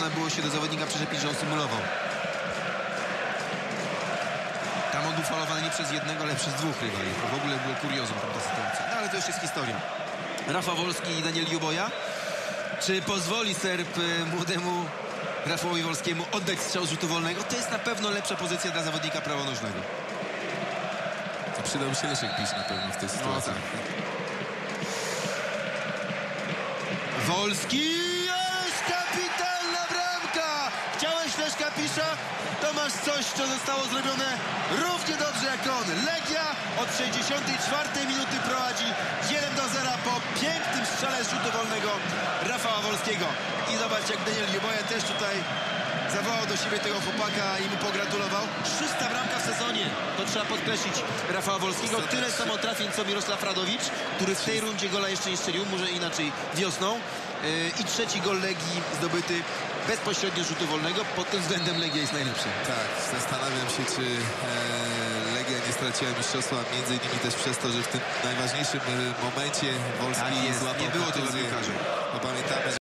można było się do zawodnika przyczepić, że on symulował. Tam on był falowany nie przez jednego, ale przez dwóch rywali. W ogóle było kuriozum ta sytuacja. No ale to już jest historia. Rafa Wolski i Daniel Juboja. Czy pozwoli Serb y, młodemu Rafałowi Wolskiemu oddać strzał rzutu wolnego? To jest na pewno lepsza pozycja dla zawodnika prawonożnego. To przydałby się Leszek Pisz na pewno w tej sytuacji. tak. Wolski jest kapitalna bramka! To masz coś, co zostało zrobione równie dobrze jak on. Legia od 64 minuty prowadzi 1 do 0 po pięknym strzale z rzutu wolnego Rafała Wolskiego. I zobacz jak Daniel Juboja też tutaj zawołał do siebie tego chłopaka i mu pogratulował. Szósta bramka w sezonie. To trzeba podkreślić Rafała Wolskiego. Tyle samo trafień co Mirosław Radowicz, który w tej rundzie gola jeszcze nie strzelił, może inaczej wiosną. Yy, I trzeci gol Legii zdobyty bezpośrednio rzutu wolnego. Pod tym względem Legia jest najlepsza. Tak, zastanawiam się, czy e, Legia nie straciła mistrzostwa, między innymi też przez to, że w tym najważniejszym e, momencie Wolski Tak jest, złapał nie było tylu piłkarzy. Bo pamiętamy,